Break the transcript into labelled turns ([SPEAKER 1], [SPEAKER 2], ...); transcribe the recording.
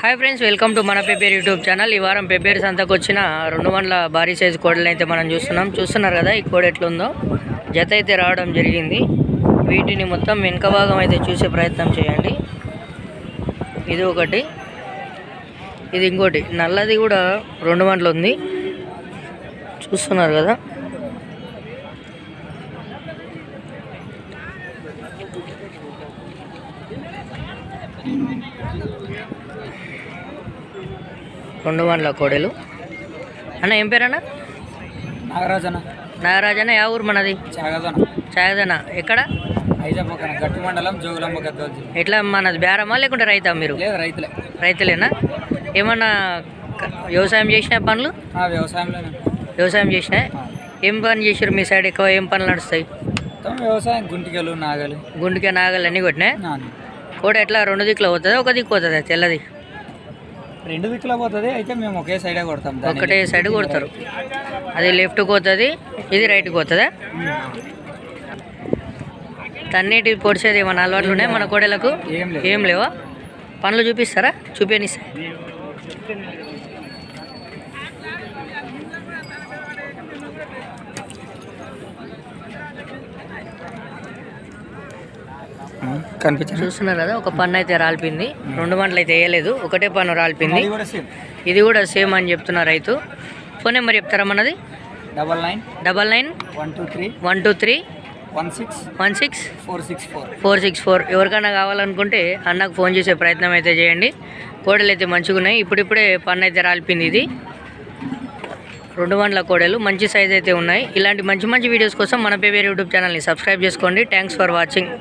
[SPEAKER 1] Hi friends welcome to మన పెప్పేరు YouTube channel ఈ వారం పెప్పేరు సంతకు వచ్చిన రెండు వందల భారీ సైజు కోడలు అయితే మనం చూస్తున్నాం. చూస్తున్నారు కదా ఈ కోడి ఎట్లుందో? జత అయితే రావడం జరిగింది. వీటిని మొత్తం వెనుక భాగం అయితే చూసే ప్రయత్నం చేయండి. ఇది ఒకటి. ఇది ఇంకోటి. నల్లది కూడా రెండు వందలు ఉంది. చూస్తున్నారు కదా. రెండు వందల కోడెలు. అన్న ఏం పేరన్నా?
[SPEAKER 2] నాగరాజన
[SPEAKER 1] నాగరాజన్న యా ఊరు మనది?
[SPEAKER 2] చాగదన
[SPEAKER 1] ఎక్కడ?
[SPEAKER 2] గట్టు మండలం జోగులమ్మ
[SPEAKER 1] ఎట్లా మనది బేరమా లేకుంటే రైతా మీరు?
[SPEAKER 2] లేదు రైతులే.
[SPEAKER 1] రైతులేనా? ఏమన్నా వ్యవసాయం చేసిన పనులు?
[SPEAKER 2] ఆ వ్యవసాయంలోనే
[SPEAKER 1] వ్యవసాయం చేసిన? ఏం పని చేసారు మీ సైడ్? ఎక్కువ ఏం పనులు నడుస్తాయి?
[SPEAKER 2] వ్యవసాయం గుంటికలు నాగలి.
[SPEAKER 1] గుండెకే నాగలు అన్నీ కొట్టినా? కూడా ఎట్లా రెండు దిక్కులు పోతుందా? ఒక దిక్కు పోతుందా తెల్లది?
[SPEAKER 2] రెండు దిక్కుల పోతుంది అయితే మేము ఒకే సైడే కొడతాం.
[SPEAKER 1] ఒకటే సైడ్ కొడతారు. అది లెఫ్ట్కి పోతుంది ఇది రైట్కి పోతుందా? తన్నీటి పొడిచేది ఏమన్నా అలవాట్లు ఉన్నాయి మన కోడలకు?
[SPEAKER 2] ఏం
[SPEAKER 1] లేవా. పనులు చూపిస్తారా? చూపించనిస్తా
[SPEAKER 2] కనిపించదు
[SPEAKER 1] చూస్తున్నారు కదా ఒక పన్ను అయితే రాలిపింది. రెండు మంటలు అయితే వేయలేదు ఒకటే పన్ను రాలిపింది. ఇది కూడా సేమ్ అని చెప్తున్నారు రైతు. ఫోన్ నెంబర్ చెప్తారా మనది?
[SPEAKER 2] Double nine.
[SPEAKER 1] Double nine.
[SPEAKER 2] One two three.
[SPEAKER 1] One two three.
[SPEAKER 2] One six.
[SPEAKER 1] One six.
[SPEAKER 2] Four six four.
[SPEAKER 1] Four six four. ఎవరికైనా కావాలనుకుంటే అన్నకు ఫోన్ చేసే ప్రయత్నం అయితే చేయండి. కోడలు అయితే మంచిగా ఉన్నాయి ఇప్పుడిప్పుడే పన్ను అయితే రాలిపింది ఇది. రెండు వందల కోడలు మంచి సైజ్ అయితే ఉన్నాయి. ఇలాంటి మంచి మంచి వీడియోస్ కోసం మన పేరు యూట్యూబ్ ఛానల్ని సబ్స్క్రైబ్ చేసుకోండి. Thanks for watching